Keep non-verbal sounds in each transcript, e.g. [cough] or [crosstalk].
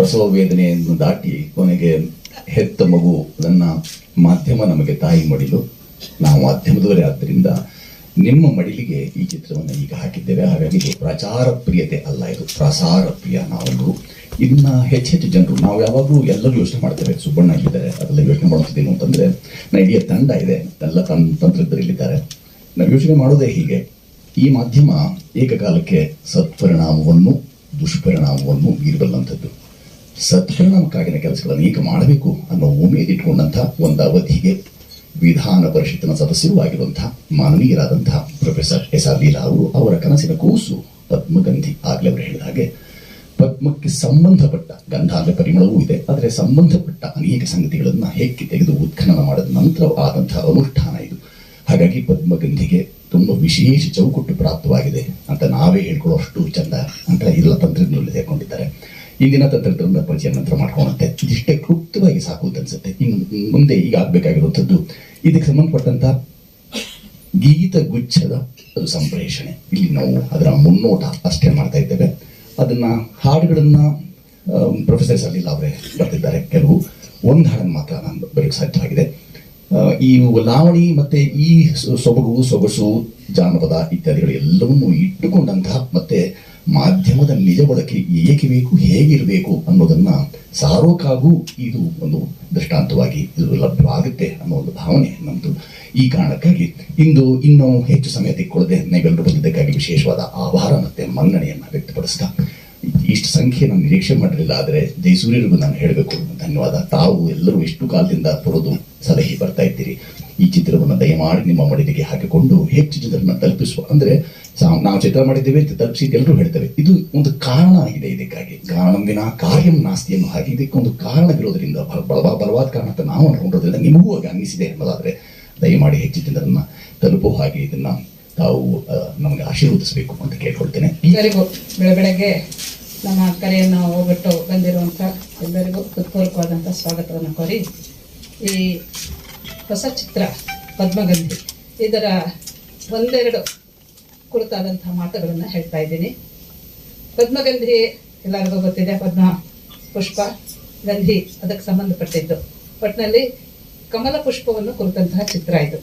ಪ್ರಸವ ವೇದನೆಯನ್ನು ದಾಟಿ ಕೊನೆಗೆ ಹೆತ್ತ ಮಗು ನನ್ನ ಮಾಧ್ಯಮ ನಮಗೆ ತಾಯಿ ಮಡಿಲು. ನಾವು ಮಾಧ್ಯಮದವರೇ ಆದ್ದರಿಂದ ನಿಮ್ಮ ಮಡಿಲಿಗೆ ಈ ಚಿತ್ರವನ್ನು ಈಗ ಹಾಕಿದ್ದೇವೆ. ಹಾಗಾಗಿ ಪ್ರಚಾರ ಪ್ರಿಯತೆ ಅಲ್ಲ, ಇದು ಪ್ರಸಾರ ಪ್ರಿಯ ನಾವೆಲ್ಲರೂ. ಇದನ್ನ ಹೆಚ್ಚೆಚ್ಚು ಜನರು, ನಾವು ಯಾವಾಗಲೂ ಎಲ್ಲರೂ ಯೋಚನೆ ಮಾಡ್ತೇವೆ, ಸುಬ್ಬಣ್ಣ ಇದ್ದಾರೆ ಅದೆಲ್ಲ ಯೋಚನೆ ಮಾಡುತ್ತಿದ್ದೇನು ಅಂತಂದ್ರೆ ನಾ ಇಡೀ ತಂಡ ಇದೆ, ಎಲ್ಲ ತನ್ ತಂತ್ರಜ್ಞರಿಲ್ಲಿದ್ದಾರೆ. ನಾವು ಯೋಚನೆ ಮಾಡೋದೇ ಹೀಗೆ. ಈ ಮಾಧ್ಯಮ ಏಕಕಾಲಕ್ಕೆ ಸತ್ಪರಿಣಾಮವನ್ನು, ದುಷ್ಪರಿಣಾಮವನ್ನು ಬೀರಬಲ್ಲಂಥದ್ದು ಸತ್ಪರಿಣಾಮಕ್ಕಾಗಿನ ಕೆಲಸಗಳನ್ನು ಈಗ ಮಾಡಬೇಕು ಅನ್ನೋ ಉಮೇದಿಟ್ಕೊಂಡಂತಹ ಒಂದು ಅವಧಿಗೆ ವಿಧಾನ ಪರಿಷತ್ತಿನ ಸದಸ್ಯರು ಆಗಿರುವಂತಹ ಮಾನವೀಯರಾದಂತಹ ಪ್ರೊಫೆಸರ್ ಎಸ್ ಆರ್ ಲೀಲಾ ಅವರು ಅವರ ಕನಸಿನ ಕೂಸು ಪದ್ಮಗಂಧಿ ಆಗಲೇ ಅವರು ಹೇಳಿದ ಹಾಗೆ ಪದ್ಮಕ್ಕೆ ಸಂಬಂಧಪಟ್ಟ ಗಂಧ ಪರಿಮಳವೂ ಇದೆ. ಆದರೆ ಸಂಬಂಧಪಟ್ಟ ಅನೇಕ ಸಂಗತಿಗಳನ್ನು ಹೆಕ್ಕಿ ತೆಗೆದು ಉತ್ಖನನ ಮಾಡಿದ ನಂತರ ಆದಂತಹ ಅನುಷ್ಠಾನ ಇದು. ಹಾಗಾಗಿ ಪದ್ಮಗಂಧಿಗೆ ತುಂಬ ವಿಶೇಷ ಚೌಕಟ್ಟು ಪ್ರಾಪ್ತವಾಗಿದೆ ಅಂತ ನಾವೇ ಹೇಳ್ಕೊಳ್ಳೋ ಅಷ್ಟು ಚಂದ ಅಂತ ಎಲ್ಲ ತಂತ್ರಜ್ಞರಲ್ಲಿ ಸೇರ್ಕೊಂಡಿದ್ದಾರೆ ಇಂದಿನ ತಂತ್ರಜ್ಞರ ಪರಿಚಯ ನಂತರ ಮಾಡ್ಕೊಂಡಂತೆ. ಇದಿಷ್ಟೇ ಕ್ಲುಪ್ತವಾಗಿ ಸಾಕು ಅಂತ ಅನ್ಸುತ್ತೆ. ಇನ್ನು ಮುಂದೆ ಈಗ ಆಗ್ಬೇಕಾಗಿರುವಂಥದ್ದು, ಇದಕ್ಕೆ ಸಂಬಂಧಪಟ್ಟಂತ ಗೀತ ಗುಚ್ಛದ ಅದು ಸಂಪ್ರೇಷಣೆ. ಇಲ್ಲಿ ನಾವು ಅದರ ಮುನ್ನೋಟ ಅಷ್ಟೇ ಮಾಡ್ತಾ ಇದ್ದೇವೆ. ಅದನ್ನ ಹಾಡುಗಳನ್ನ ಪ್ರೊಫೆಸರ್ ಸಲೀಲ್ ಅವರೇ ಬರ್ತಿದ್ದಾರೆ. ಕೆಲವು ಒಂದು ಹಾಡನ್ನು ಮಾತ್ರ ನಾನು ಬರೆಯಕ್ಕೆ ಸಾಧ್ಯವಾಗಿದೆ. ಈ ಲಾವಣಿ ಮತ್ತೆ ಈ ಸೊಬಗು, ಸೊಗಸು, ಜಾನಪದ ಇತ್ಯಾದಿಗಳು ಎಲ್ಲವನ್ನೂ ಇಟ್ಟುಕೊಂಡಂತಹ ಮತ್ತೆ ಮಾಧ್ಯಮದ ನಿಜ ಬಳಕೆ ಏಕೆ ಬೇಕು, ಹೇಗಿರಬೇಕು ಅನ್ನೋದನ್ನ ಸಾರೋಕಾಗೂ ಇದು ಒಂದು ದೃಷ್ಟಾಂತವಾಗಿ ಇದು ಲಭ್ಯವಾಗುತ್ತೆ ಅನ್ನೋ ಒಂದು ಭಾವನೆ ನಮ್ಮದು ಈ ಕಾರಣಕ್ಕಾಗಿ ಇಂದು ಇನ್ನೂ ಹೆಚ್ಚು ಸಮಯ ತೆಕ್ಕೊಳ್ಳದೆ ನೀವೆಲ್ಲರೂ ಬಂದಿದ್ದಕ್ಕಾಗಿ ವಿಶೇಷವಾದ ಆಭಾರ ಮತ್ತೆ ಮನ್ನಣೆಯನ್ನು ವ್ಯಕ್ತಪಡಿಸ್ತಾ ಇಷ್ಟು ಸಂಖ್ಯೆ ನಾನು ನಿರೀಕ್ಷೆ ಮಾಡಿರಲಿಲ್ಲ ಆದರೆ ಜಯಸೂರ್ಯರಿಗೂ ನಾನು ಹೇಳಬೇಕು. ಧನ್ಯವಾದ. ತಾವು ಎಲ್ಲರೂ ಇಷ್ಟು ಕಾಲದಿಂದ ಬರೋದು ಸಲಹೆ ಬರ್ತಾ ಇದ್ದೀರಿ. ಈ ಚಿತ್ರವನ್ನು ದಯಮಾಡಿ ನಿಮ್ಮ ಮಡಿಲಿಗೆ ಹಾಕಿಕೊಂಡು ಹೆಚ್ಚು ಜನರನ್ನ ತಲುಪಿಸುವ, ಅಂದ್ರೆ ನಾವು ಚಿತ್ರ ಮಾಡಿದ್ದೇವೆ ತಲುಪಿಸಿ ಎಲ್ಲರೂ ಹೇಳ್ತೇವೆ ಇದು ಒಂದು ಕಾರಣ ಆಗಿದೆ ಇದಕ್ಕಾಗಿ. ಕಾರಣ ವಿನ, ಕಾರ್ಯಂ ನಾಸ್ತಿ ಅನ್ನೋ ಹಾಗೆ ಇದಕ್ಕೊಂದು ಕಾರಣವಿರೋದ್ರಿಂದ ಬಲ ಬಲ- ಬಲವಾದ ಕಾರಣ ಅಂತ ನಾವು ಅನ್ಕೊಂಡಿರೋದ್ರಿಂದ ನಿಮಗೂ ಹಾಗೆ ಅನ್ನಿಸಿದೆ ಎಂಬುದಾದ್ರೆ ದಯಮಾಡಿ ಹೆಚ್ಚು ಜನರನ್ನ ತಲುಪುವ ಹಾಗೆ ಇದನ್ನ ತಾವು ನಮಗೆ ಆಶೀರ್ವದಿಸಬೇಕು ಅಂತ ಕೇಳ್ಕೊಳ್ತೇನೆ. ಎಲ್ಲರಿಗೂ ಬೆಳೆ, ಬೆಳಗ್ಗೆ ನಮ್ಮ ಕರೆಯನ್ನು ಹೋಗ್ಬಿಟ್ಟು ಬಂದಿರುವಂಥ ಎಲ್ಲರಿಗೂ ಹೃತ್ಪೂರ್ವಕವಾದಂಥ ಸ್ವಾಗತವನ್ನು ಕೋರಿ, ಈ ಹೊಸ ಚಿತ್ರ ಪದ್ಮಗಂಧಿ, ಇದರ ಒಂದೆರಡು ಕುರಿತಾದಂಥ ಮಾತುಗಳನ್ನು ಹೇಳ್ತಾ ಇದ್ದೀನಿ. ಪದ್ಮಗಂಧಿ, ಎಲ್ಲರಿಗೂ ಗೊತ್ತಿದೆ, ಪದ್ಮ ಪುಷ್ಪ, ಗಂಧಿ ಅದಕ್ಕೆ ಸಂಬಂಧಪಟ್ಟಿದ್ದು. ಒಟ್ಟಿನಲ್ಲಿ ಕಮಲ ಪುಷ್ಪವನ್ನು ಕುರಿತಂತಹ ಚಿತ್ರ ಇದು.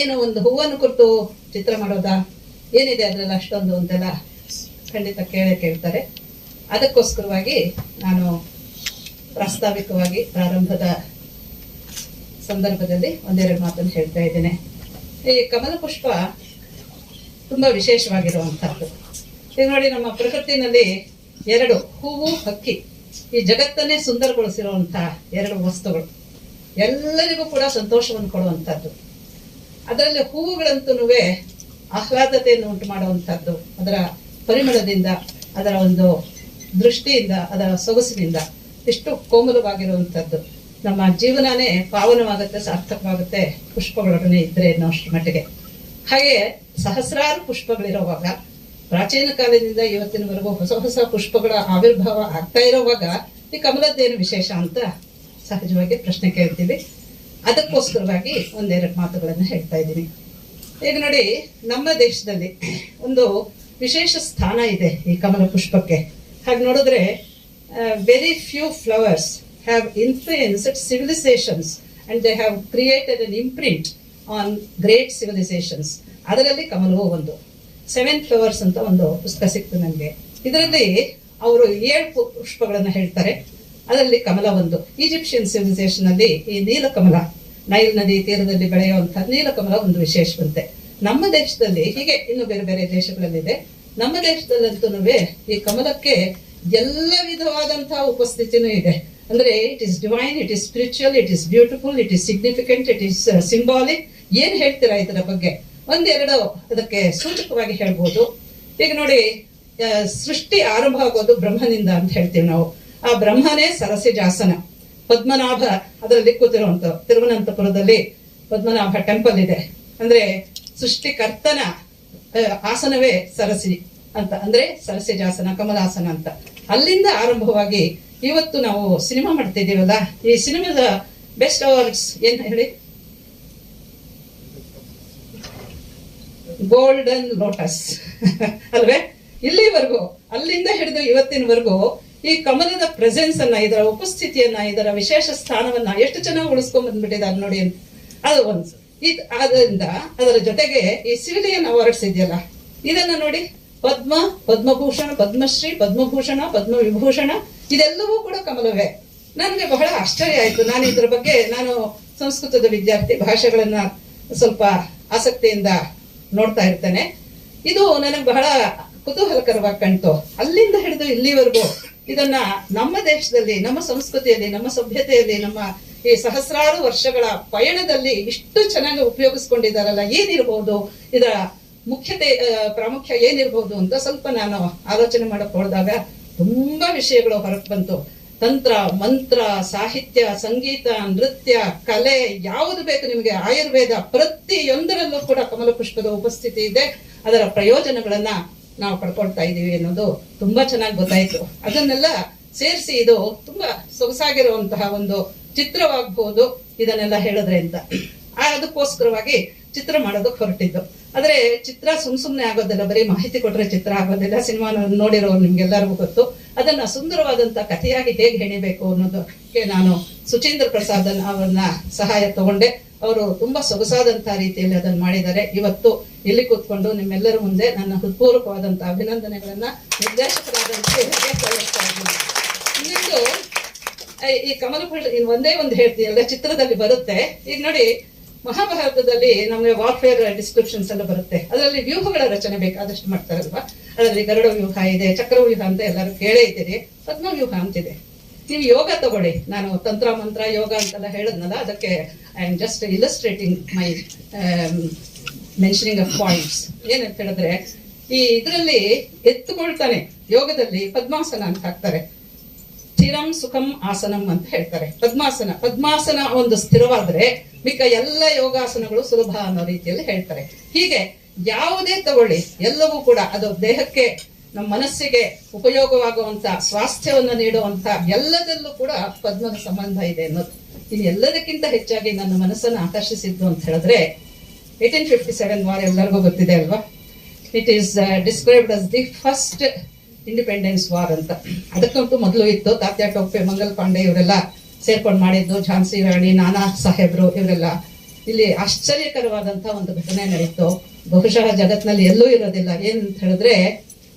ಏನು ಒಂದು ಹೂವನ್ನು ಕುರಿತು ಚಿತ್ರ ಮಾಡೋದಾ? ಏನಿದೆ ಅದರಲ್ಲಿ ಅಷ್ಟೊಂದು ಅಂತೆಲ್ಲ ಖಂಡಿತ ಕೇಳೇ ಕೇಳ್ತಾರೆ. ಅದಕ್ಕೋಸ್ಕರವಾಗಿ ನಾನು ಪ್ರಾಸ್ತಾವಿಕವಾಗಿ ಪ್ರಾರಂಭದ ಸಂದರ್ಭದಲ್ಲಿ ಒಂದೆರಡು ಮಾತನ್ನು ಹೇಳ್ತಾ ಇದ್ದೇನೆ. ಈ ಕಮಲ ಪುಷ್ಪ ತುಂಬಾ ವಿಶೇಷವಾಗಿರುವಂತಹದ್ದು. ಈಗ ನೋಡಿ ನಮ್ಮ ಪ್ರಕೃತಿನಲ್ಲಿ ಎರಡು, ಹೂವು, ಹಕ್ಕಿ. ಈ ಜಗತ್ತನ್ನೇ ಸುಂದರಗೊಳಿಸಿರುವಂತಹ ಎರಡು ವಸ್ತುಗಳು. ಎಲ್ಲರಿಗೂ ಕೂಡ ಸಂತೋಷವನ್ನು ಕೊಡುವಂಥದ್ದು ಅದರಲ್ಲಿ ಹೂವುಗಳಂತೂ ಆಹ್ಲಾದತೆಯನ್ನು ಉಂಟು ಮಾಡುವಂಥದ್ದು ಅದರ ಪರಿಮಳದಿಂದ, ಅದರ ಒಂದು ದೃಷ್ಟಿಯಿಂದ, ಅದರ ಸೊಗಸಿನಿಂದ ಎಷ್ಟು ಕೋಮಲವಾಗಿರುವಂಥದ್ದು ನಮ್ಮ ಜೀವನನೇ ಪಾವನವಾಗುತ್ತೆ, ಸಾರ್ಥಕವಾಗುತ್ತೆ, ಪುಷ್ಪಗಳೊಡನೆ ಇದ್ರೆ ಅನ್ನೋಷ್ಟು ಮಟ್ಟಿಗೆ. ಹಾಗೆ ಸಹಸ್ರಾರು ಪುಷ್ಪಗಳಿರೋವಾಗ, ಪ್ರಾಚೀನ ಕಾಲದಿಂದ ಇವತ್ತಿನವರೆಗೂ ಹೊಸ ಹೊಸ ಪುಷ್ಪಗಳ ಆವಿರ್ಭಾವ ಆಗ್ತಾ ಇರೋವಾಗ ಈ ಕಮಲದ್ದೇನು ವಿಶೇಷ ಅಂತ ಸಹಜವಾಗಿ ಪ್ರಶ್ನೆ ಕೇಳ್ತೀವಿ. ಅದಕ್ಕೋಸ್ಕರವಾಗಿ ಒಂದೆರಡು ಮಾತುಗಳನ್ನು ಹೇಳ್ತಾ ಇದ್ದೀನಿ. ಈಗ ನೋಡಿ, ನಮ್ಮ ದೇಶದಲ್ಲಿ ಒಂದು ವಿಶೇಷ ಸ್ಥಾನ ಇದೆ ಈ ಕಮಲ ಪುಷ್ಪಕ್ಕೆ. ಹಾಗೆ ನೋಡಿದ್ರೆ very few flowers have influenced civilisations and they have created an imprint on great civilisations ಅದರಲ್ಲಿ ಕಮಲವೂ ಒಂದು. ಸೆವೆನ್ ಫ್ಲವರ್ಸ್ ಅಂತ ಒಂದು ಪುಸ್ತಕ ಸಿಕ್ತು ನನಗೆ. ಇದರಲ್ಲಿ ಅವರು ಏಳು ಪುಷ್ಪಗಳನ್ನ ಹೇಳ್ತಾರೆ. ಅದರಲ್ಲಿ ಕಮಲ ಒಂದು. ಈಜಿಪ್ಷಿಯನ್ ಸಿವಿಲೈಸೇಷನ್ ಅಲ್ಲಿ ಈ ನೀಲಕಮಲ ನೈಲ್ ನದಿ ತೀರದಲ್ಲಿ ಬೆಳೆಯುವಂತಹ ನೀಲಕಮಲ ಒಂದು ವಿಶೇಷವಂತೆ. ನಮ್ಮ ದೇಶದಲ್ಲಿ ಹೀಗೆ ಇನ್ನು ಬೇರೆ ಬೇರೆ ದೇಶಗಳಲ್ಲಿದೆ. ನಮ್ಮ ದೇಶದಲ್ಲಂತೂ ಈ ಕಮಲಕ್ಕೆ ಎಲ್ಲ ವಿಧವಾದಂತಹ ಉಪಸ್ಥಿತಿನೂ ಇದೆ. ಅಂದ್ರೆ it is divine it is spiritual it is beautiful it is significant it is symbolic ಏನ್ ಹೇಳ್ತೀರಾ ಇದರ ಬಗ್ಗೆ? ಒಂದೆರಡು ಅದಕ್ಕೆ ಸೂಚಕವಾಗಿ ಹೇಳ್ಬೋದು. ಈಗ ನೋಡಿ ಸೃಷ್ಟಿ ಆರಂಭ ಆಗೋದು ಬ್ರಹ್ಮನಿಂದ ಅಂತ ಹೇಳ್ತೀವಿ ನಾವು. ಆ ಬ್ರಹ್ಮನೇ ಸರಸಿಜಾಸನ. ಪದ್ಮನಾಭ ಅದರಲ್ಲಿ ಕೂತಿರುವಂತ, ತಿರುವನಂತಪುರದಲ್ಲಿ ಪದ್ಮನಾಭ ಟೆಂಪಲ್ ಇದೆ. ಅಂದ್ರೆ ಸೃಷ್ಟಿಕರ್ತನ ಆಸನವೇ ಸರಸಿ ಅಂತ. ಅಂದ್ರೆ ಸರಸಿಜಾಸನ, ಕಮಲಾಸನ ಅಂತ. ಅಲ್ಲಿಂದ ಆರಂಭವಾಗಿ ಇವತ್ತು ನಾವು ಸಿನಿಮಾ ಮಾಡ್ತಿದ್ದೀವಲ್ಲ, ಈ ಸಿನಿಮಾದ ಬೆಸ್ಟ್ ಅವಾರ್ಡ್ಸ್ ಏನ್ ಹೇಳಿ? ಗೋಲ್ಡನ್ ಲೋಟಸ್ [laughs] ಅಲ್ವೇ? ಇಲ್ಲಿವರೆಗೂ, ಅಲ್ಲಿಂದ ಹಿಡಿದು ಇವತ್ತಿನವರೆಗೂ ಈ ಕಮಲದ ಪ್ರೆಸೆನ್ಸ್ ಅನ್ನ, ಇದರ ಉಪಸ್ಥಿತಿಯನ್ನ, ಇದರ ವಿಶೇಷ ಸ್ಥಾನವನ್ನ ಎಷ್ಟು ಚೆನ್ನಾಗಿ ಉಳಿಸ್ಕೊಂಡ್ ಬಂದ್ಬಿಟ್ಟಿದ್ದಾರೆ ನೋಡಿ. ಅದು ಒಂದು. ಇದ್ ಅದರಿಂದ ಅದರ ಜೊತೆಗೆ ಈ ಸಿವಿಲಿಯನ್ ಅವಾರ್ಡ್ಸ್ ಇದೆಯಲ್ಲ, ಇದನ್ನ ನೋಡಿ. ಪದ್ಮ, ಪದ್ಮಭೂಷಣ, ಪದ್ಮಶ್ರೀ, ಪದ್ಮಭೂಷಣ ಪದ್ಮ ವಿಭೂಷಣ ಇದೆಲ್ಲವೂ ಕೂಡ ಕಮಲವೇ. ನನಗೆ ಬಹಳ ಆಶ್ಚರ್ಯ ಆಯ್ತು. ನಾನು ಇದ್ರ ಬಗ್ಗೆ, ನಾನು ಸಂಸ್ಕೃತದ ವಿದ್ಯಾರ್ಥಿ, ಭಾಷೆಗಳನ್ನ ಸ್ವಲ್ಪ ಆಸಕ್ತಿಯಿಂದ ನೋಡ್ತಾ ಇರ್ತೇನೆ. ಇದು ನನಗೆ ಬಹಳ ಕುತೂಹಲಕರವಾಗಿ ಕಣ್ತು ಅಲ್ಲಿಂದ ಹಿಡಿದು ಇಲ್ಲಿವರೆಗೂ ಇದನ್ನ ನಮ್ಮ ದೇಶದಲ್ಲಿ, ನಮ್ಮ ಸಂಸ್ಕೃತಿಯಲ್ಲಿ, ನಮ್ಮ ಸಭ್ಯತೆಯಲ್ಲಿ, ನಮ್ಮ ಈ ಸಹಸ್ರಾರು ವರ್ಷಗಳ ಪಯಣದಲ್ಲಿ ಇಷ್ಟು ಚೆನ್ನಾಗಿ ಉಪಯೋಗಿಸ್ಕೊಂಡಿದ್ದಾರಲ್ಲ ಏನಿರಬಹುದು ಇದರ ಮುಖ್ಯತೆ ಪ್ರಾಮುಖ್ಯ ಏನಿರಬಹುದು ಅಂತ ಸ್ವಲ್ಪ ನಾನು ಆಲೋಚನೆ ಮಾಡಕ್ ಹೋದಾಗ ತುಂಬಾ ವಿಷಯಗಳು ಹೊರಗೆ ಬಂತು. ತಂತ್ರ, ಮಂತ್ರ, ಸಾಹಿತ್ಯ, ಸಂಗೀತ, ನೃತ್ಯ, ಕಲೆ ಯಾವುದು ಬೇಕು ನಿಮಗೆ? ಆಯುರ್ವೇದ ಪ್ರತಿಯೊಂದರಲ್ಲೂ ಕೂಡ ಕಮಲ ಪುಷ್ಪದ ಉಪಸ್ಥಿತಿ ಇದೆ. ಅದರ ಪ್ರಯೋಜನಗಳನ್ನ ನಾವು ಪಡ್ಕೊಳ್ತಾ ಇದ್ದೀವಿ ಅನ್ನೋದು ತುಂಬಾ ಚೆನ್ನಾಗಿ ಗೊತ್ತಾಯ್ತು. ಅದನ್ನೆಲ್ಲ ಸೇರಿಸಿ ಇದು ತುಂಬಾ ಸೊಗಸಾಗಿರುವಂತಹ ಒಂದು ಚಿತ್ರವಾಗಬಹುದು ಇದನ್ನೆಲ್ಲ ಹೇಳಿದ್ರೆ ಅಂತ ಅದಕ್ಕೋಸ್ಕರವಾಗಿ ಚಿತ್ರ ಮಾಡೋದಕ್ಕೆ ಹೊರಟಿದ್ದು. ಆದ್ರೆ ಚಿತ್ರ ಸುಮ್ ಸುಮ್ನೆ ಆಗೋದಿಲ್ಲ, ಬರೀ ಮಾಹಿತಿ ಕೊಟ್ರೆ ಚಿತ್ರ ಆಗೋದಿಲ್ಲ, ಸಿನಿಮಾ ನೋಡಿರೋರು ನಿಮ್ಗೆಲ್ಲರಿಗೂ ಗೊತ್ತು. ಅದನ್ನ ಸುಂದರವಾದಂತ ಕಥೆಯಾಗಿ ಹೇಗೆ ಹೆಣಿಬೇಕು ಅನ್ನೋದಕ್ಕೆ ನಾನು ಸುಚೀಂದ್ರ ಪ್ರಸಾದ್ ಅವರನ್ನ ಸಹಾಯ ತಗೊಂಡೆ. ಅವರು ತುಂಬಾ ಸೊಗಸಾದಂತ ರೀತಿಯಲ್ಲಿ ಅದನ್ನ ಮಾಡಿದ್ದಾರೆ. ಇವತ್ತು ಇಲ್ಲಿ ಕೂತ್ಕೊಂಡು ನಿಮ್ಮೆಲ್ಲರ ಮುಂದೆ ನನ್ನ ಹೃತ್ಪೂರ್ವಕವಾದಂತ ಅಭಿನಂದನೆಗಳನ್ನ ನಿರ್ದೇಶಕರಾದಂತೆ ಇನ್ನೊಂದು ಈ ಕಮಲ ಒಂದೇ ಒಂದು ಹೇಳ್ತೀನಿ ಚಿತ್ರದಲ್ಲಿ ಬರುತ್ತೆ. ಈಗ ನೋಡಿ ಮಹಾಭಾರತದಲ್ಲಿ ನಮಗೆ ವಾರ್ಫೇರ್ ಡಿಸ್ಕ್ರಿಪ್ಷನ್ಸ್ ಎಲ್ಲ ಬರುತ್ತೆ. ಅದರಲ್ಲಿ ವ್ಯೂಹಗಳ ರಚನೆ ಬೇಕಾದಷ್ಟು ಮಾಡ್ತಾರಲ್ವಾ? ಅದರಲ್ಲಿ ಗರುಡ ವ್ಯೂಹ ಇದೆ, ಚಕ್ರ ವ್ಯೂಹ ಅಂತ ಎಲ್ಲರೂ ಕೇಳೇ ಇದ್ದೀರಿ. ಪದ್ಮ ವ್ಯೂಹ ಅಂತಿದೆ. ನೀವು ಯೋಗ ತಗೊಳ್ಳಿ. ನಾನು ತಂತ್ರ, ಮಂತ್ರ, ಯೋಗ ಅಂತೆಲ್ಲ ಹೇಳಿದ್ನಲ್ಲ, ಅದಕ್ಕೆ I am just illustrating my mentioning of points ಏನಂತ ಹೇಳಿದ್ರೆ, ಈ ಇದರಲ್ಲಿ ಎತ್ತುಕೊಳ್ತಾನೆ. ಯೋಗದಲ್ಲಿ ಪದ್ಮಾಸನ ಅಂತ ಹಾಕ್ತಾರೆ. ಸ್ಥಿರಂ ಸುಖಂ ಆಸನಂ ಅಂತ ಹೇಳ್ತಾರೆ. ಪದ್ಮಾಸನ ಪದ್ಮಾಸನ ಒಂದು ಸ್ಥಿರವಾದ್ರೆ ಮಿಕ್ಕ ಎಲ್ಲ ಯೋಗಾಸನಗಳು ಸುಲಭ ಅನ್ನೋ ರೀತಿಯಲ್ಲಿ ಹೇಳ್ತಾರೆ. ಹೀಗೆ ಯಾವುದೇ ತಗೊಳ್ಳಿ, ಎಲ್ಲವೂ ಕೂಡ ಅದು ದೇಹಕ್ಕೆ, ನಮ್ಮ ಮನಸ್ಸಿಗೆ ಉಪಯೋಗವಾಗುವಂತ ಸ್ವಾಸ್ಥ್ಯವನ್ನು ನೀಡುವಂತ ಎಲ್ಲದಲ್ಲೂ ಕೂಡ ಪದ್ಮದ ಸಂಬಂಧ ಇದೆ ಅನ್ನೋದು. ಇದು ಎಲ್ಲದಕ್ಕಿಂತ ಹೆಚ್ಚಾಗಿ ನನ್ನ ಮನಸ್ಸನ್ನು ಆಕರ್ಷಿಸಿದ್ದು ಅಂತ ಹೇಳಿದ್ರೆ ಏಯ್ಟೀನ್ ಫಿಫ್ಟಿ ಸೆವೆನ್ ವಾರ್ ಎಲ್ಲರಿಗೂ ಗೊತ್ತಿದೆ ಅಲ್ವಾ? It is described as the first independence war ಅಂತ. ಅದಕ್ಕಂತೂ ಮೊದಲು ಇತ್ತು. ತಾತ್ಯಾ ಟೋಪೆ, ಮಂಗಲ್ ಪಾಂಡೆ ಇವರೆಲ್ಲ ಸೇರ್ಕೊಂಡು ಮಾಡಿದ್ದು, ಝಾನ್ಸಿ ರಾಣಿ ನಾನಾ ಸಾಹೇಬ್ರು ಇವರೆಲ್ಲ. ಇಲ್ಲಿ ಆಶ್ಚರ್ಯಕರವಾದಂತ ಒಂದು ಘಟನೆ ನಡೀತು ಬಹುಶಃ ಜಗತ್ತಿನಲ್ಲಿ ಎಲ್ಲೂ ಇರೋದಿಲ್ಲ. ಏನ್ ಅಂತ ಹೇಳಿದ್ರೆ,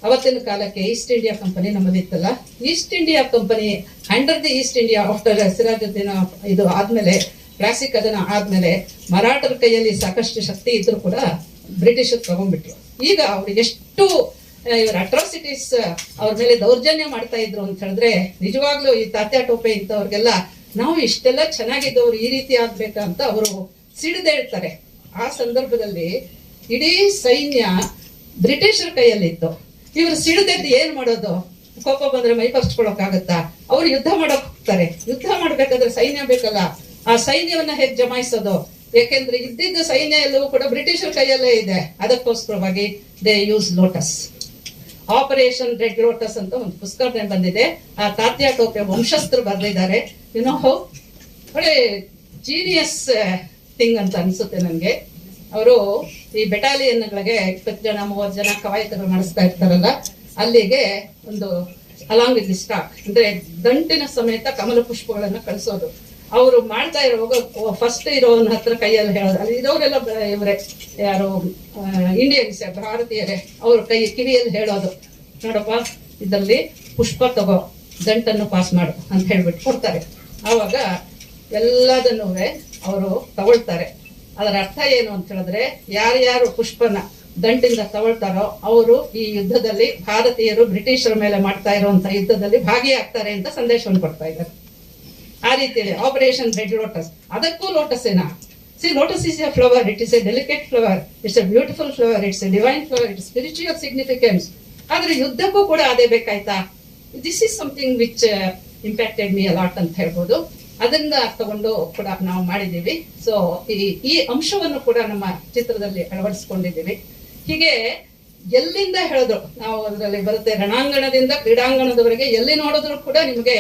ಅವತ್ತಿನ ಕಾಲಕ್ಕೆ East India company ನಮ್ಮಲ್ಲಿತ್ತಲ್ಲ East India company under the East India after Sirajuddin ಇದು ಆದ್ಮೇಲೆ, ಕ್ಲಾಸಿಕ್ ಅದನ್ನ ಆದ್ಮೇಲೆ ಮರಾಠರ ಕೈಯಲ್ಲಿ ಸಾಕಷ್ಟು ಶಕ್ತಿ ಇದ್ರು ಕೂಡ ಬ್ರಿಟಿಷರು ತಗೊಂಡ್ಬಿಟ್ರು. ಈಗ ಅವ್ರು ಎಷ್ಟು ಇವ್ರ ಅಟ್ರಾಸಿಟೀಸ್ ಅವ್ರ ಮೇಲೆ ದೌರ್ಜನ್ಯ ಮಾಡ್ತಾ ಇದ್ರು ಅಂತ ಹೇಳಿದ್ರೆ, ನಿಜವಾಗ್ಲೂ ಈ ತಾತ್ಯಾ ಟೋಪೆ ಇಂಥವ್ರಿಗೆಲ್ಲ ನಾವು ಇಷ್ಟೆಲ್ಲ ಚೆನ್ನಾಗಿದ್ದವ್ರು ಈ ರೀತಿ ಆಗ್ಬೇಕಂತ ಅವರು ಸಿಡಿದೇಳ್ತಾರೆ ಆ ಸಂದರ್ಭದಲ್ಲಿ ಇಡೀ ಸೈನ್ಯ ಬ್ರಿಟಿಷರ ಕೈಯಲ್ಲಿತ್ತು. ಇವರು ಸಿಡಿದೆದ್ದು ಏನ್ ಮಾಡೋದು? ಕೋಪ ಬಂದ್ರೆ ಮೈ ಪರ್ಚ್ಕೊಳಕ್ಕಾಗತ್ತಾ ಅವ್ರು ಯುದ್ಧ ಮಾಡಕ್ ಹೋಗ್ತಾರೆ. ಯುದ್ಧ ಮಾಡ್ಬೇಕಾದ್ರೆ ಸೈನ್ಯ ಬೇಕಲ್ಲ. ಆ ಸೈನ್ಯವನ್ನ ಹೇಗ್ ಜಮಾಯಿಸೋದು? ಯಾಕೆಂದ್ರೆ ಇದ್ದಿದ್ದ ಸೈನ್ಯ ಎಲ್ಲವೂ ಕೂಡ ಬ್ರಿಟಿಷರ ಕೈಯಲ್ಲೇ ಇದೆ. ಅದಕ್ಕೋಸ್ಕರವಾಗಿ they use lotus operation red lotus ಅಂತ ಒಂದು ಪುಸ್ತಕ ಬಂದಿದೆ. ಆ ತಾತ್ಯ ಟೋಪೆ ವಂಶಸ್ಥರು ಬರೆದಿದ್ದಾರೆ. ಯುನೋ ಹೋ ಒಳ್ಳೆ ಜೀನಿಯಸ್ ಥಿಂಗ್ ಅಂತ ಅನ್ಸುತ್ತೆ ನನಗೆ. ಅವರು ಈ ಬೆಟಾಲಿಯನ್ಗಳಿಗೆ ಇಪ್ಪತ್ತು ಜನ, ಮೂವತ್ತು ಜನ ಕವಾಯತರು ನಡೆಸ್ತಾ ಇರ್ತಾರಲ್ಲ, ಅಲ್ಲಿಗೆ ಒಂದು ಅಲಾಂಗ್ ವಿತ್ ಸ್ಟಾಕ್ ಅಂದ್ರೆ ದಂಟಿನ ಸಮೇತ ಕಮಲ ಪುಷ್ಪಗಳನ್ನು ಕಳಿಸೋದು. ಅವರು ಮಾಡ್ತಾ ಇರುವಾಗ ಫಸ್ಟ್ ಇರೋನ ಹತ್ರ ಕೈಯಲ್ಲಿ ಹೇಳೋದು. ಅಲ್ಲಿ ಇರೋರೆಲ್ಲ ಇವರೇ, ಯಾರು ಇಂಡಿಯನ್ಸ್ ಭಾರತೀಯರೇ, ಅವ್ರ ಕೈ ಕಿವಿಯಲ್ಲಿ ಹೇಳೋದು. ನೋಡಪ್ಪ, ಇದರಲ್ಲಿ ಪುಷ್ಪ ತಗೋ, ದಂಟನ್ನು ಪಾಸ್ ಮಾಡು ಅಂತ ಹೇಳ್ಬಿಟ್ಟು ಕೊಡ್ತಾರೆ. ಆವಾಗ ಎಲ್ಲದನ್ನೂ ಅವರು ತಗೊಳ್ತಾರೆ. ಅದರ ಅರ್ಥ ಏನು ಅಂತ ಹೇಳಿದ್ರೆ, ಯಾರ್ಯಾರು ಪುಷ್ಪನ ದಂಟಿಂದ ತಗೊಳ್ತಾರೋ, ಅವರು ಈ ಯುದ್ಧದಲ್ಲಿ ಭಾರತೀಯರು ಬ್ರಿಟಿಷರ ಮೇಲೆ ಮಾಡ್ತಾ ಇರುವಂತ ಯುದ್ಧದಲ್ಲಿ ಭಾಗಿಯಾಗ್ತಾರೆ ಅಂತ ಸಂದೇಶವನ್ನು ಕೊಡ್ತಾ ಇದ್ದಾರೆ. ಆ ರೀತಿಯಲ್ಲಿ ಆಪರೇಷನ್ ರೆಡ್ ಲೋಟಸ್ ಅದಕ್ಕೂ ಲೋಟಸ್ ಏನ? See lotus is a flower it is a delicate flower it's a beautiful flower it's a divine flower it's spiritual significance ಆದ್ರೆ ಯುದ್ಧಕ್ಕೂ ಕೂಡ ಅದೇ ಬೇಕಾಯ್ತಾ? This is something which impacted me a lot ಅಂತ ಹೇಳ್ಬೋದು. ಅದನ್ನ ತಗೊಂಡು ಕೂಡ ನಾವು ಮಾಡಿದ್ದೀವಿ. ಸೊ ಈ ಈ ಅಂಶವನ್ನು ಕೂಡ ನಮ್ಮ ಚಿತ್ರದಲ್ಲಿ ಅಳವಡಿಸ್ಕೊಂಡಿದ್ದೀವಿ. ಹೀಗೆ ಎಲ್ಲಿಂದ ಹೇಳಿದ್ರು? ನಾವು ಅದರಲ್ಲಿ ಬರುತ್ತೆ, ರಣಾಂಗಣದಿಂದ ಕ್ರೀಡಾಂಗಣದವರೆಗೆ ಎಲ್ಲಿ ನೋಡಿದ್ರು ಕೂಡ ನಿಮಗೆ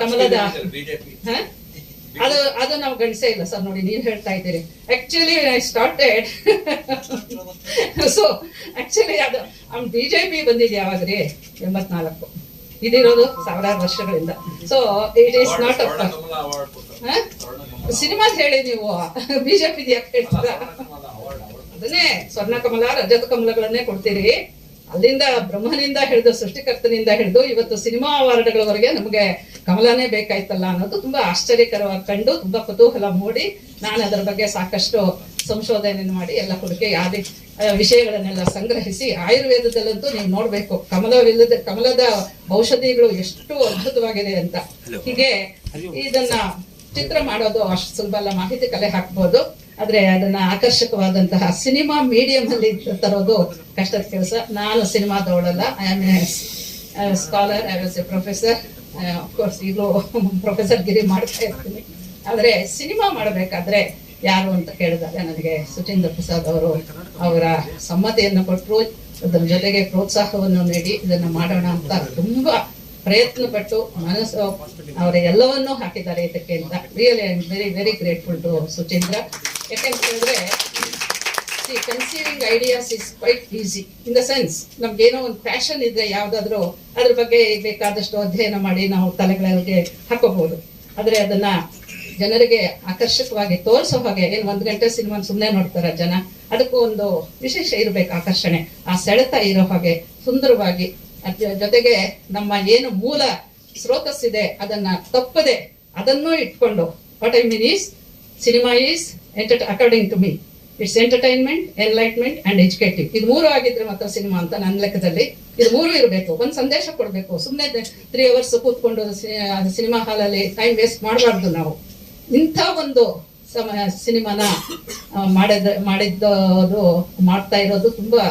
ಕಮಲದ ಬಿಜೆಪಿ. ಅದು ಅದು ನಾವು ಗಣಿಸೇ ಇಲ್ಲ ಸರ್ ನೋಡಿ ನೀವು ಹೇಳ್ತಾ ಇದ್ದೀರಿ. Actually I started so actually ಅದು ಬಿಜೆಪಿ ಯಾವಾಗ್ ರೀ ಎಂಬತ್ನಾಲ್ಕು. ಇದಿರೋದು ಸಾವಿರಾರು ವರ್ಷಗಳಿಂದ. So it is not a cinema ಹೇಳಿ ನೀವು. [laughs] ಬಿಜೆಪಿ ಯಾಕೆ ಹೇಳ್ತೀರಾ? ಅದನ್ನೇ ಸ್ವರ್ಣ ಕಮಲ ರಜತ ಕಮಲಗಳನ್ನೇ ಕೊಡ್ತೀರಿ. ಅಲ್ಲಿಂದ ಬ್ರಹ್ಮನಿಂದ ಹಿಡಿದು ಸೃಷ್ಟಿಕರ್ತನಿಂದ ಹಿಡಿದು ಇವತ್ತು ಸಿನಿಮಾ ಅವಾರ್ಡ್ಗಳವರೆಗೆ ನಮಗೆ ಕಮಲನೇ ಬೇಕಾಯ್ತಲ್ಲ ಅನ್ನೋದು ತುಂಬಾ ಆಶ್ಚರ್ಯಕರವಾಗಿ ಕಂಡು ತುಂಬಾ ಕುತೂಹಲ ಮೂಡಿ ನಾನು ಅದರ ಬಗ್ಗೆ ಸಾಕಷ್ಟು ಸಂಶೋಧನೆ ಮಾಡಿ ಎಲ್ಲ ಕೊಡುಗೆ ಯಾವ್ದು ವಿಷಯಗಳನ್ನೆಲ್ಲ ಸಂಗ್ರಹಿಸಿ ಆಯುರ್ವೇದದಲ್ಲಂತೂ ನೀವು ನೋಡ್ಬೇಕು. ಕಮಲವಿಲ್ಲದ ಕಮಲದ ಔಷಧಿಗಳು ಎಷ್ಟು ಅದ್ಭುತವಾಗಿದೆ ಅಂತ. ಹೀಗೆ ಇದನ್ನ ಚಿತ್ರ ಮಾಡೋದು ಅಷ್ಟು ಸುಲಭ ಅಲ್ಲ ಮಾಹಿತಿ ಕಲೆ ಹಾಕ್ಬೋದು. ಆದ್ರೆ ಅದನ್ನ ಆಕರ್ಷಕವಾದಂತಹ ಸಿನಿಮಾ ಮೀಡಿಯಂ ಅಲ್ಲಿ ತರೋದು ಕಷ್ಟದ ಕೆಲಸ. ನಾನು ಸಿನಿಮಾದವಳಲ್ಲ. I am scholar I was a professor course ಈಗಲೂ ಪ್ರೊಫೆಸರ್ ಗಿರಿ ಮಾಡ್ತಾ ಇರ್ತೀನಿ. ಆದ್ರೆ ಸಿನಿಮಾ ಮಾಡಬೇಕಾದ್ರೆ ಯಾರು ಅಂತ ಕೇಳಿದಾಗ ನನಗೆ ಸುಚೇಂದ್ರ ಪ್ರಸಾದ್ ಅವರು ಅವರ ಸಮ್ಮತಿಯನ್ನು ಕೊಟ್ಟರು. ಅದರ ಜೊತೆಗೆ ಪ್ರೋತ್ಸಾಹವನ್ನು ನೀಡಿ ಇದನ್ನು ಮಾಡೋಣ ಅಂತ ತುಂಬಾ ಪ್ರಯತ್ನ ಪಟ್ಟು ಮನಸ್ಸು, ಅವರ ಎಲ್ಲವನ್ನೂ ಹಾಕಿದ್ದಾರೆ ಇದಕ್ಕೆ ಅಂತ. Really I very very grateful to Suchendra. ಯಾಕಂತ ಹೇಳಿದ್ರೆ see conceiving ideas is quite easy in the sense ನಮ್ಗೇನೋ ಒಂದು ಪ್ಯಾಷನ್ ಇದ್ರೆ ಯಾವ್ದಾದ್ರು ಅದ್ರ ಬಗ್ಗೆ ಬೇಕಾದಷ್ಟು ಅಧ್ಯಯನ ಮಾಡಿ ನಾವು ತಲೆಗಳಿಗೆ ಹಾಕೋಬಹುದು ಆದ್ರೆ ಅದನ್ನ ಜನರಿಗೆ ಆಕರ್ಷಕವಾಗಿ ತೋರಿಸೋ ಹಾಗೆ, ಏನು ಒಂದ್ ಗಂಟೆ ಸಿನಿಮಾ ಸುಮ್ಮನೆ ನೋಡ್ತಾರ ಜನ, ಅದಕ್ಕೂ ಒಂದು ವಿಶೇಷ ಇರ್ಬೇಕು ಆಕರ್ಷಣೆ. ಆ ಸೆಳೆತ ಇರೋ ಹಾಗೆ ಸುಂದರವಾಗಿ ಜೊತೆಗೆ ನಮ್ಮ ಏನು ಮೂಲ ಸ್ರೋತಸ್ಸಿದೆ ಅದನ್ನ ತಪ್ಪದೆ ಅದನ್ನು ಇಟ್ಕೊಂಡು what I mean is cinema is enter according to me it's entertainment enlightenment and educative ಇದು ಮೂರು ಆಗಿದ್ರೆ ಮಾತ್ರ ಸಿನಿಮಾ ಅಂತ ನನ್ನ ಲೆಕ್ಕದಲ್ಲಿ ಇದು ಮೂರು ಇರಬೇಕು. ಒಂದು ಸಂದೇಶ ಕೊಡಬೇಕು. ಸುಮ್ಮನೆ ತ್ರೀ ಅವರ್ಸ್ ಕೂತ್ಕೊಂಡು ಸಿನಿಮಾ ಹಾಲಲ್ಲಿ ಟೈಮ್ ವೇಸ್ಟ್ ಮಾಡಬಾರ್ದು ನಾವು. ಇಂಥ ಒಂದು ಸಮಯ ಸಿನಿಮಾನ ಮಾಡಿದ ಮಾಡಿದ್ದು ಮಾಡ್ತಾ ಇರೋದು ತುಂಬಾ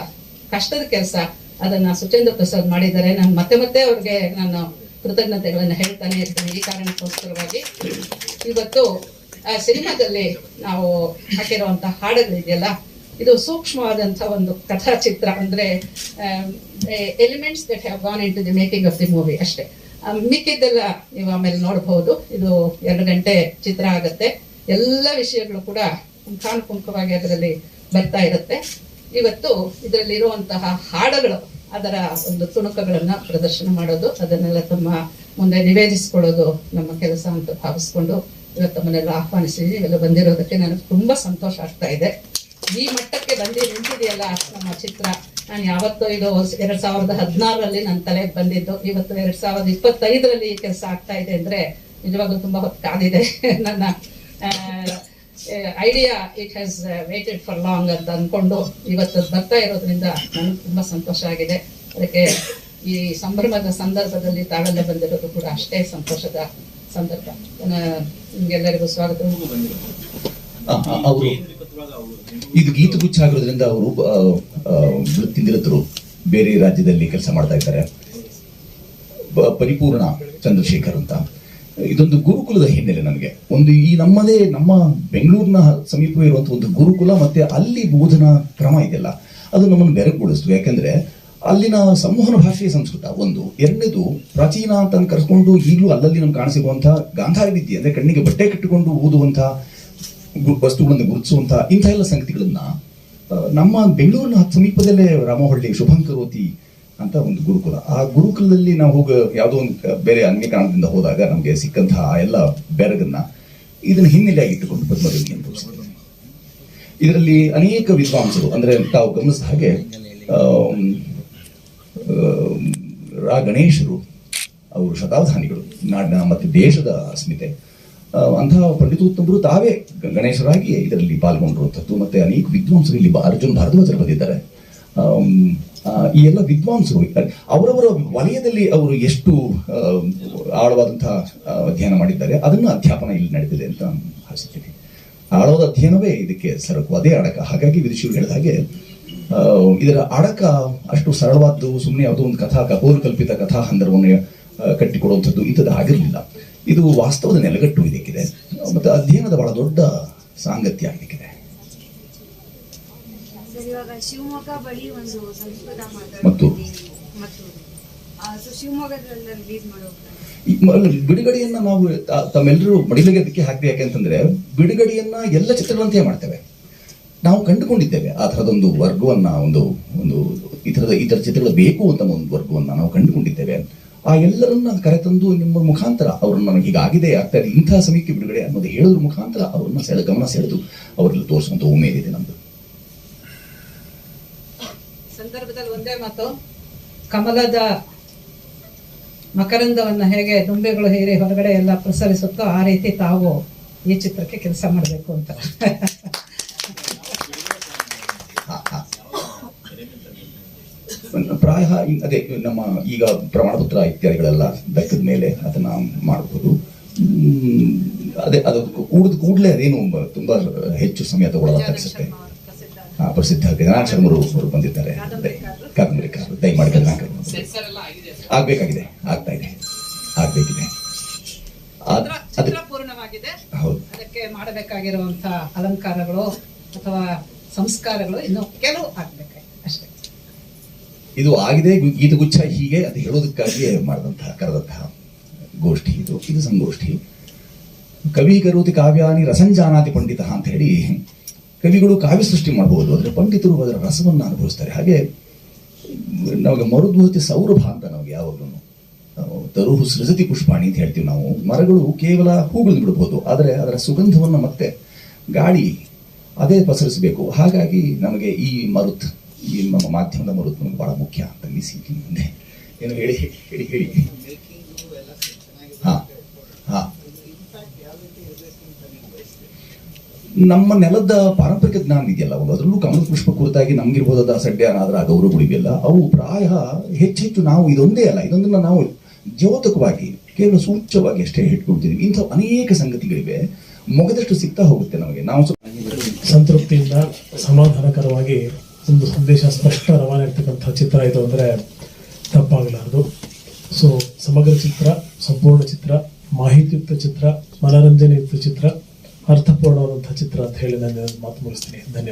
ಕಷ್ಟದ ಕೆಲಸ. ಅದನ್ನ ಸುಚೇಂದ್ರ ಪ್ರಸಾದ್ ಮಾಡಿದ್ದಾರೆ. ನಾನು ಮತ್ತೆ ಮತ್ತೆ ಅವ್ರಿಗೆ ನಾನು ಕೃತಜ್ಞತೆಗಳನ್ನು ಹೇಳ್ತಾನೆ ಇರ್ತೀನಿ ಈ ಕಾರಣಕ್ಕೋಸ್ಕರವಾಗಿ. ಇವತ್ತು, ಆ, ಸಿನಿಮಾದಲ್ಲಿ ನಾವು ಹಾಕಿರುವಂತಹ ಹಾಡುಗಳಿದೆಯಲ್ಲ, ಇದು ಸೂಕ್ಷ್ಮವಾದಂಥ ಒಂದು ಕಥಾ ಚಿತ್ರ ಅಂದ್ರೆ elements that have gone in to the making of the movie ಅಷ್ಟೇ. ಮಿಕ್ಕಿದ್ದೆಲ್ಲ ನೀವು ಆಮೇಲೆ ನೋಡಬಹುದು. ಇದು ಎರಡು ಗಂಟೆ ಚಿತ್ರ ಆಗತ್ತೆ. ಎಲ್ಲ ವಿಷಯಗಳು ಕೂಡ ಪುಂಖಾನುಪುಂಖವಾಗಿ ಅದರಲ್ಲಿ ಬರ್ತಾ ಇರುತ್ತೆ. ಇವತ್ತು ಇದರಲ್ಲಿ ಇರುವಂತಹ ಹಾಡುಗಳು ಅದರ ಒಂದು ತುಣುಕಗಳನ್ನ ಪ್ರದರ್ಶನ ಮಾಡೋದು, ಅದನ್ನೆಲ್ಲ ತಮ್ಮ ಮುಂದೆ ನಿವೇದಿಸ್ಕೊಳ್ಳೋದು, ನಮ್ಮ ಕೆಲಸ ಅಂತ ಭಾವಿಸ್ಕೊಂಡು ಇವತ್ತು ತಮ್ಮನ್ನೆಲ್ಲ ಆಹ್ವಾನಿಸಿ ಇವೆಲ್ಲ ಬಂದಿರೋದಕ್ಕೆ ನನಗೆ ತುಂಬಾ ಸಂತೋಷ ಆಗ್ತಾ ಇದೆ. ಈ ಮಟ್ಟಕ್ಕೆ ಬಂದು ನಿಂತಿದೆಯಲ್ಲ ನಮ್ಮ ಚಿತ್ರ. ನಾನು ಯಾವತ್ತೋ ಇದು ಎರಡ್ ಸಾವಿರದ ಹದಿನಾರರಲ್ಲಿ ನನ್ನ ತಲೆಗೆ ಬಂದಿದ್ದು, ಇವತ್ತು ಎರಡ್ ಸಾವಿರದ ಇಪ್ಪತ್ತೈದರಲ್ಲಿ ಈ ಕೆಲಸ ಆಗ್ತಾ ಇದೆ ಅಂದ್ರೆ ನಿಜವಾಗ್ಲೂ ತುಂಬಾ ಹೊತ್ತು ಕಾದಿದೆ ನನ್ನ idea it has waited for long ಅಂತ ಅಂದ್ಕೊಂಡು ಇವತ್ತು ಬರ್ತಾ ಇರೋದ್ರಿಂದ ನನಗೆ ತುಂಬ ಸಂತೋಷ ಆಗಿದೆ. ಅದಕ್ಕೆ ಈ ಸಂಭ್ರಮದ ಸಂದರ್ಭದಲ್ಲಿ ತಾವೆಲ್ಲ ಬಂದಿರೋದು ಕೂಡ ಅಷ್ಟೇ ಸಂತೋಷದ ಸಂದರ್ಭ. ನಿಮ್ಗೆಲ್ಲರಿಗೂ ಸ್ವಾಗತ. ಅವರು ಇದು ಗೀತಗುಚ್ಛ ಆಗಿರೋದ್ರಿಂದ ಅವರು ವೃತ್ತಿನಿರತರು ಬೇರೆ ರಾಜ್ಯದಲ್ಲಿ ಕೆಲಸ ಮಾಡ್ತಾ ಇದ್ದಾರೆ. ಪರಿಪೂರ್ಣ ಚಂದ್ರಶೇಖರ್ ಅಂತ. ಇದೊಂದು ಗುರುಕುಲದ ಹಿನ್ನೆಲೆ ನಮಗೆ ಒಂದು ಈ ನಮ್ಮದೇ, ನಮ್ಮ ಬೆಂಗಳೂರಿನ ಸಮೀಪವೇ ಇರುವಂತಹ ಒಂದು ಗುರುಕುಲ ಮತ್ತೆ ಅಲ್ಲಿ ಬೋಧನಾ ಕ್ರಮ ಇದೆಯಲ್ಲ, ಅದು ನಮ್ಮನ್ನು ಬೆರಗುಗೊಳಿಸ್ತು. ಯಾಕಂದ್ರೆ ಅಲ್ಲಿನ ಸಂವಹನ ಭಾಷೆಯ ಸಂಸ್ಕೃತ ಒಂದು. ಎರಡನೇದು, ಪ್ರಾಚೀನ ಅಂತ ಕರೆಸ್ಕೊಂಡು ಈಗಲೂ ಅಲ್ಲಲ್ಲಿ ನಮ್ಗೆ ಕಾಣಿಸಿರುವಂತಹ ಗಾಂಧಾರಿ ವಿದ್ಯೆ, ಅಂದ್ರೆ ಕಣ್ಣಿಗೆ ಬಟ್ಟೆ ಕಟ್ಟಿಕೊಂಡು ಓದುವಂತಹ ವಸ್ತುಗಳನ್ನು ಗುರುತಿಸುವಂತಹ ಇಂಥ ಎಲ್ಲ ಸಂಗತಿಗಳನ್ನ ನಮ್ಮ ಬೆಂಗಳೂರಿನ ಸಮೀಪದಲ್ಲೇ ರಾಮಹಳ್ಳಿ ಶುಭಂಕರೋತಿ ಅಂತ ಒಂದು ಗುರುಕುಲ. ಆ ಗುರುಕುಲದಲ್ಲಿ ನಾವು ಹೋಗ ಯಾವುದೋ ಒಂದು ಬೇರೆ ಅನ್ಯ ಕಾರಣದಿಂದ ಹೋದಾಗ ನಮಗೆ ಸಿಕ್ಕಂತಹ ಆ ಎಲ್ಲ ಬೆರಗನ್ನ ಇದನ್ನು ಹಿನ್ನೆಲೆಯಾಗಿ ಇಟ್ಟುಕೊಂಡು ಪದ್ಮದೇವಿ ಅಂತ ಇದರಲ್ಲಿ ಅನೇಕ ವಿದ್ವಾಂಸರು, ಅಂದ್ರೆ ತಾವು ಗಮನಿಸಿದ ಹಾಗೆ ರಾ ಗಣೇಶರು, ಅವರು ಶತಾವಧಾನಿಗಳು, ನಾಡಿನ ಮತ್ತು ದೇಶದ ಅಸ್ಮಿತೆ. ಅಂತಹ ಪಂಡಿತೋತ್ತಮರು ತಾವೇ ಗಣೇಶರಾಗಿ ಇದರಲ್ಲಿ ಪಾಲ್ಗೊಂಡಿರುವಂಥದ್ದು. ಮತ್ತೆ ಅನೇಕ ವಿದ್ವಾಂಸರು ಇಲ್ಲಿ ಅರ್ಜುನ್ ಭಾರದ್ವಾಜರು ಬಂದಿದ್ದಾರೆ. ಈ ಎಲ್ಲ ವಿದ್ವಾಂಸರು ಅವರವರ ವಲಯದಲ್ಲಿ ಅವರು ಎಷ್ಟು ಆಳವಾದಂತಹ ಅಧ್ಯಯನ ಮಾಡಿದ್ದಾರೆ, ಅದನ್ನು ಅಧ್ಯಾಪನ ಇಲ್ಲಿ ನಡೆದಿದೆ ಅಂತ ನಾನು ಭಾವಿಸ್ತೀನಿ ಆಳವಾದ ಅಧ್ಯಯನವೇ ಇದಕ್ಕೆ ಸರಕು. ಅದೇ ಅಡಕ. ಹಾಗಾಗಿ ವಿದುಷಿಗಳು ಹೇಳಿದ ಹಾಗೆ ಇದರ ಅಡಕ ಅಷ್ಟು ಸರಳವಾದ್ದು ಸುಮ್ಮನೆ ಯಾವುದೋ ಒಂದು ಕಥಾ ಕಪೋರ್ಕಲ್ಪಿತ ಕಥಾ ಹಂದರವನ್ನು ಕಟ್ಟಿಕೊಡುವಂಥದ್ದು ಇಂಥದ್ದು ಆಗಿರಲಿಲ್ಲ. ಇದು ವಾಸ್ತವದ ನೆಲೆಗಟ್ಟು ಇದಕ್ಕಿದೆ. ಮತ್ತು ಅಧ್ಯಯನದ ಬಹಳ ದೊಡ್ಡ ಸಾಂಗತ್ಯ ಇದಕ್ಕಿದೆ. ಇವಾಗ ಶಿವಮೊಗ್ಗ ಬಳಿ ಒಂದು ಸಂಸ್ಕೃತ ಮತ್ತು? ಮತ್ತು ಸೊ ಶಿವಮೊಗ್ಗದಲ್ಲಿ ರಿಲೀಸ್ ಮಾಡೋ ಬಿಡುಗಡೆಯನ್ನ ನಾವು ತಮ್ಮೆಲ್ಲರೂ ಮಡಿಲಿಗೆ ಅದಕ್ಕೆ ಹಾಕಿ ಯಾಕೆಂತಂದ್ರೆ ಬಿಡುಗಡೆಯನ್ನ ಎಲ್ಲ ಚಿತ್ರಗಳಂತೆಯೇ ಮಾಡ್ತೇವೆ. ನಾವು ಕಂಡುಕೊಂಡಿದ್ದೇವೆ ಆ ಥರದೊಂದು ವರ್ಗವನ್ನ ಒಂದು ಒಂದು ಈ ಥರದ ಈ ಥರ ಚಿತ್ರಗಳು ಬೇಕು ಅಂತ ಒಂದು ವರ್ಗವನ್ನ ನಾವು ಕಂಡುಕೊಂಡಿದ್ದೇವೆ. ಆ ಎಲ್ಲರನ್ನ ಕರೆತಂದು ನಿಮ್ಮ ಮುಖಾಂತರ ಅವ್ರನ್ನ ನನಗೆ ಹೀಗಾಗಿದೆ ಆಗ್ತಾ ಇದೆ ಇಂತಹ ಸಮಯಕ್ಕೆ ಬಿಡುಗಡೆ ಅನ್ನೋದು ಹೇಳೋದ್ರ ಮುಖಾಂತರ ಅವ್ರನ್ನ ಸೆಳೆ ಗಮನ ಸೆಳೆದು ಅವರಲ್ಲಿ ತೋರಿಸುವಂತ ಉಮೇದಿದೆ ನಮ್ದು. ಸಂದರ್ಭದಲ್ಲಿ ಒಂದೇ ಮಾತು. ಕಮಲದ ಮಕರಂದವನ್ನು ಹೇಗೆ ದುಂಬೆಗಳು ಹೇರಿ ಹೊರಗಡೆ ಎಲ್ಲ ಪ್ರಸರಿಸುತ್ತೋ ಆ ರೀತಿ ತಾವು ಈ ಚಿತ್ರಕ್ಕೆ ಕೆಲಸ ಮಾಡಬೇಕು ಅಂತ. ಪ್ರಾಯ ಅದೇ ನಮ್ಮ ಈಗ ಪ್ರಮಾಣ ಪತ್ರ ಇತ್ಯಾದಿಗಳೆಲ್ಲ ಬೆಕ್ಕದ ಮೇಲೆ ಅದನ್ನ ಮಾಡಬಹುದು ಅದೇ ಅದು ಕೂಡದ ಕೂಡಲೇ ಅದೇನು ತುಂಬಾ ಹೆಚ್ಚು ಸಮಯ ತಗೊಳ್ಳೋದ ಅನಿಸುತ್ತೆ. ಪ್ರಸಿದ್ಧ ಗಗನಾಥ್ ಶರ್ಮರು ಅವರು ಬಂದಿದ್ದಾರೆ. ಕಾದಂಬರಿಕಾರರು ದಯಮಾಡಿ ಗಗನಾಥ್ ಆಗ್ಬೇಕಾಗಿದೆ ಆಗ್ತಾ ಇದೆ ಆಗ್ಬೇಕಿದೆ. ಹೌದು. ಅದಕ್ಕೆ ಮಾಡಬೇಕಾಗಿರುವಂತಹ ಅಲಂಕಾರಗಳು ಅಥವಾ ಸಂಸ್ಕಾರಗಳು ಇನ್ನು ಕೆಲವು ಆಗ್ಬೇಕಾಗಿದೆ. ಅಷ್ಟೇ. ಇದು ಆಗಿದೆ ಗೀತಗುಚ್ಛ ಹೀಗೆ ಅದು ಹೇಳೋದಕ್ಕಾಗಿಯೇ ಮಾಡಿದಂತಹ ಕರೆದಂತಹ ಗೋಷ್ಠಿ ಇದು. ಇದು ಸಂಗೋಷ್ಠಿ. ಕವಿ ಕರೋತಿ ಕಾವ್ಯಾನಿ ರಸಂಜಾನಾತಿ ಪಂಡಿತ ಅಂತ ಹೇಳಿ ಕವಿಗಳು ಕಾವ್ಯ ಸೃಷ್ಟಿ ಮಾಡಬಹುದು, ಆದರೆ ಪಂಡಿತರು ಅದರ ರಸವನ್ನು ಅನುಭವಿಸ್ತಾರೆ. ಹಾಗೆ, ನಮಗೆ ಮರುದ್ಭೂತಿ ಸೌರಭ ಅಂತ ನಮಗೆ ಯಾವಾಗಲೂ ತರುಹು ಸೃಜತಿ ಪುಷ್ಪಾಣಿ ಅಂತ ಹೇಳ್ತೀವಿ ನಾವು. ಮರಗಳು ಕೇವಲ ಹೂಗಳನ್ನು ಬಿಡಬಹುದು ಆದರೆ ಅದರ ಸುಗಂಧವನ್ನು ಮತ್ತೆ ಗಾಳಿ ಅದೇ ಪಸರಿಸಬೇಕು. ಹಾಗಾಗಿ ನಮಗೆ ಈ ಮರುತ್, ಈ ನಮ್ಮ ಮಾಧ್ಯಮದ ಮರುತ್ ನಮಗೆ ಬಹಳ ಮುಖ್ಯ ಅಂತ ಅನಿಸಿ ಮುಂದೆ. ಏನು ಹೇಳಿ ಹೇಳಿ ಹೇಳಿ ಹಾ ಹಾ ನಮ್ಮ ನೆಲದ ಪಾರಂಪರಿಕ ಜ್ಞಾನ ಇದೆಯಲ್ಲ ಒಂದು. ಅದರಲ್ಲೂ ಕಮಲ ಪುಷ್ಪ ಕುರಿತಾಗಿ ನಮ್ಗಿರ್ಬೋದಾದ ಸಡ್ಡೆ ಅನಾದ್ರ ಗೌರವಗಳಿವೆಲ್ಲ ಅವು ಪ್ರಾಯ ಹೆಚ್ಚೆಚ್ಚು ನಾವು ಇದೊಂದೇ ಅಲ್ಲ, ಇದೊಂದನ್ನ ನಾವು ದ್ಯೋತಕವಾಗಿ ಕೇವಲ ಸೂಚ್ಯವಾಗಿ ಅಷ್ಟೇ ಇಟ್ಕೊಳ್ತಿದ್ದೀವಿ ಇಂಥ ಅನೇಕ ಸಂಗತಿಗಳಿವೆ. ಮೊಗದಷ್ಟು ಸಿಗ್ತಾ ಹೋಗುತ್ತೆ ನಮಗೆ. ನಾವು ಸಂತೃಪ್ತಿಯಿಂದ ಸಮಾಧಾನಕರವಾಗಿ ಒಂದು ಸಂದೇಶ ಸ್ಪಷ್ಟ ರವಾನೆ ಆಗ್ತಕ್ಕಂಥ ಚಿತ್ರ ಇದು ಅಂದರೆ ತಪ್ಪಾಗಲಾರದು. ಸೊ ಸಮಗ್ರ ಚಿತ್ರ, ಸಂಪೂರ್ಣ ಚಿತ್ರ, ಮಾಹಿತಿಯುಕ್ತ ಚಿತ್ರ, ಮನರಂಜನೆಯುಕ್ತ ಚಿತ್ರ ಅರ್ಥಪೂರ್ಣವಾದಂಥ ಚಿತ್ರ ಅಂತ ಹೇಳಿ ನಾನು ಮಾತು ಮುಗಿಸ್ತೀನಿ. ಧನ್ಯವಾದ.